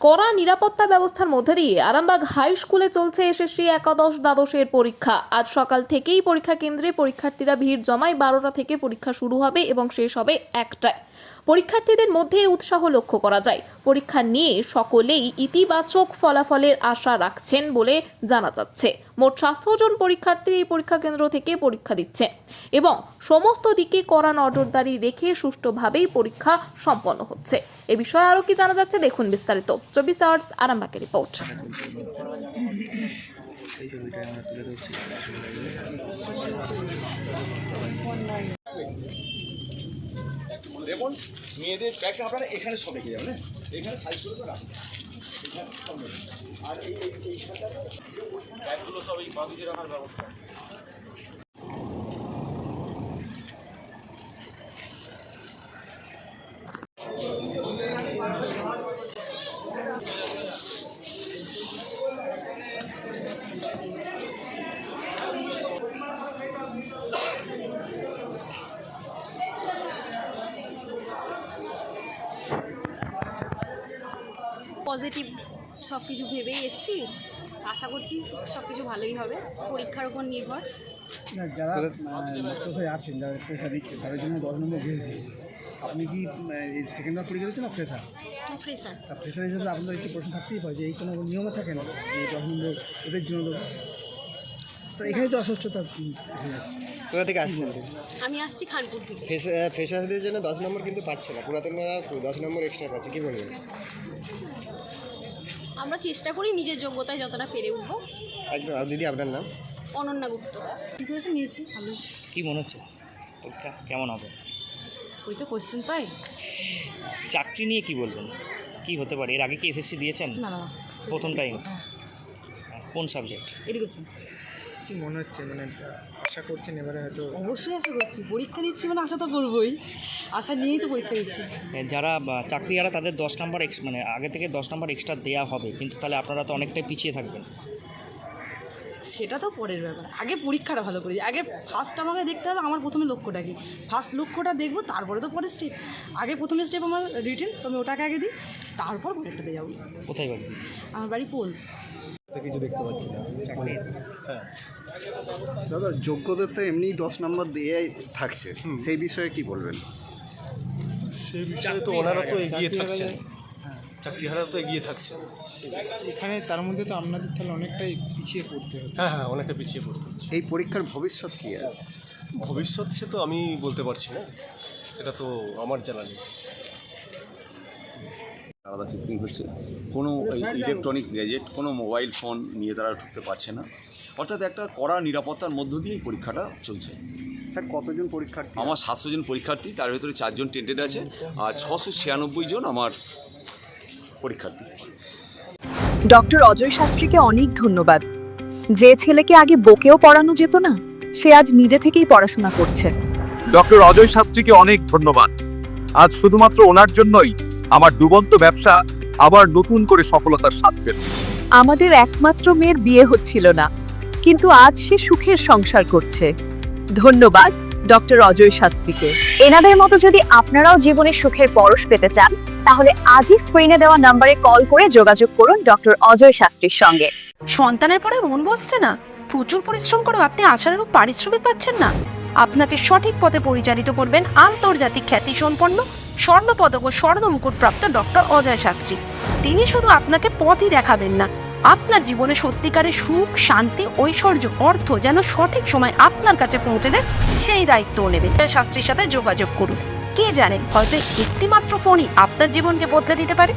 কড়া নিরাপত্তা ব্যবস্থার মধ্যে দিয়ে আরামবাগ হাই স্কুলে চলছে এসএসসি একাদশ দ্বাদশের পরীক্ষা। আজ সকাল থেকেই পরীক্ষা কেন্দ্রে পরীক্ষার্থীরা ভিড় জমায় বারোটা থেকে পরীক্ষা শুরু হবে এবং শেষ হবে একটায়। পরীক্ষার্থীদের মধ্যে উৎসাহ লক্ষ্য করা যায়। পরীক্ষা নিয়ে সকলেই ইতিবাচক ফলাফলের আশা রাখছেন বলে জানা যাচ্ছে। মোট সাতশো জন পরীক্ষার্থী এই পরীক্ষা কেন্দ্র থেকে পরীক্ষা দিচ্ছে এবং সমস্ত দিকে কড়া নজরদারি রেখে সুষ্ঠুভাবেই পরীক্ষা সম্পন্ন হচ্ছে। এ বিষয়ে আরও কি জানা যাচ্ছে দেখুন বিস্তারিত। চব্বিশ আওয়ার্স আরামবাগের রিপোর্ট। দেখুন, মেয়েদের ব্যাগটা আপনারা এখানে সব রেখে যাবেন হ্যাঁ? এখানে সাইজ করে তো রাখুন। আর এই এই ব্যাগগুলো সব এই বাঁধিয়ে রাখার ব্যবস্থা পজিটিভ সব কিছু ভেবেই এসছি। আশা করছি সব কিছু ভালোই হবে। পরীক্ষার উপর নির্ভর। না যারা মাস্টার হয়ে আছেন যারা পরীক্ষা দিচ্ছে তাদের জন্য দশ নম্বর বেঁধে দিয়েছে। আপনি কি সেকেন্ড বার পরীক্ষা দিচ্ছেন না ফ্রেশার ফ্রেশার তা ফ্রেশার হিসেবে আপনাদের একটু প্রশ্ন থাকতেই পারে যে এই কোনো নিয়মে থাকে না যে দশ নম্বর এদের জন্য তো এখানে তো উম, এসে যাচ্ছে কোথা থেকে আসছেন? আমি আসছি খানপুর থেকে। ফ্রেশারদের জন্য দশ নম্বর কিন্তু পাচ্ছে না। পুরাতনরা দশ নম্বর এক্সট্রা পাচ্ছে কি বলবেন? আমরা চেষ্টা করি নিজের যোগ্যতায় যতটা পেরে উঠবো। একদম আর দিদি আপনার নাম? অনন্যা গুপ্ত। প্রিপারেশন নিয়েছি ভালো। কি মনে হচ্ছে? পরীক্ষা কেমন হবে? ওই তো কোশ্চেন পাই। চাকরি নিয়ে কি বলবেন? কি হতে পারে? এর আগে কি এসএসসি দিয়েছেন? না না। প্রথম টাইম কোন সাবজেক্ট এডুকেশন কি মনে হচ্ছে? মানে আশা করছেন এবারে হয়তো অবশ্যই আশা করছি। পরীক্ষা দিচ্ছি মানে আশা তো করবোই। আশা নিয়েই তো পরীক্ষা দিচ্ছি। যারা বা, চাকরি যারা তাদের দশ নাম্বার এক্স মানে আগে থেকে দশ নাম্বার এক্সট্রা দেওয়া হবে। কিন্তু তাহলে আপনারা তো অনেকটাই পিছিয়ে থাকবেন। সেটা তো পরের ব্যাপার। আগে পরীক্ষাটা ভালো করেছি আগে ফার্স্ট আমাকে দেখতে হবে আমার প্রথমে লক্ষ্যটা কি। ফার্স্ট লক্ষ্যটা দেখব তারপরে তো পরের স্টেপ আগে প্রথমে স্টেপ আমার রিটেন তো আমি ওটাকে আগে দিই তারপর পরেরটাতে যাব। কোথায় পাবেন আমার বাড়ি পোল। কিছু দেখতে পাচ্ছি না। দাদা যোগ্যদের তো এমনিই দশ নম্বর দিয়ে থাকছে। সেই বিষয়ে কি বলবেন? সেই বিষয়ে তো ওনারা তো এগিয়ে থাকছেন। চাকরিহারা তো এগিয়ে থাকছে এখানে তার মধ্যে তো আপনাদের তাহলে অনেকটাই পিছিয়ে পড়তে হবে হ্যাঁ হ্যাঁ অনেকটা পিছিয়ে পড়তে হচ্ছে। এই পরীক্ষার ভবিষ্যৎ কি আছে? ভবিষ্যৎ সে তো আমি বলতে পারছি না। সেটা তো আমার জানা নেই। আলাদা ফিসিং হচ্ছে। কোনো ইলেকট্রনিক্স গ্যাজেট কোনো মোবাইল ফোন নিয়ে তারা ঢুকতে পারছে না। অর্থাৎ একটা কড়া নিরাপত্তার মধ্য দিয়েই পরীক্ষাটা চলছে। স্যার কতজন পরীক্ষার্থী আমার সাতশো জন পরীক্ষার্থী তার ভেতরে চারজন টেন্টেড আছে আর ছশো ছিয়ানব্বই জন আমার পরীক্ষার্থী। ডক্টর অজয় শাস্ত্রীকে অনেক ধন্যবাদ। যে ছেলেকে আগে বকেও পড়ানো যেত না সে আজ নিজে থেকেই পড়াশোনা করছে। ডক্টর অজয় শাস্ত্রীকে অনেক ধন্যবাদ। আজ শুধুমাত্র ওনার জন্যই আমার ডুবন্ত ব্যবসা আবার নতুন করে সফলতার স্বাদ পেল। আমাদের একমাত্র মেয়ের বিয়ে হচ্ছিল না কিন্তু আজ সে সুখের সংসার করছে। ধন্যবাদ ডক্টর অজয় শাস্ত্রীকে। এনাদের মতো যদি আপনারাও জীবনে সুখের পরশ পেতে চান তাহলে আজই স্ক্রিনে দেওয়া নম্বরে কল করে যোগাযোগ করুন ডক্টর অজয় শাস্ত্রীর সঙ্গে। সন্তানের পরে মন বসছে না। প্রচুর পরিশ্রম করেও আপনি আশানুরূপ পারিশ্রমিক পাচ্ছেন না। আপনাকে সঠিক পথে পরিচালিত করবেন আন্তর্জাতিক খ্যাতি সম্পন্ন স্বর্ণপদক ও স্বর্ণ মুকুটপ্রাপ্ত ডক্টর অজয় শাস্ত্রী। তিনি শুধু আপনাকে পথই দেখাবেন না, আপনার জীবনে সত্যিকারের সুখ, শান্তি, ঐশ্বর্য, অর্থ যেন সঠিক সময় আপনার কাছে পৌঁছে দেয়, সেই দায়িত্বও নেবেন। শাস্ত্রীর সাথে যোগাযোগ করুন। কে জানেন হয়তো একটিমাত্র ফোনই আপনার জীবনকে বদলে দিতে পারে।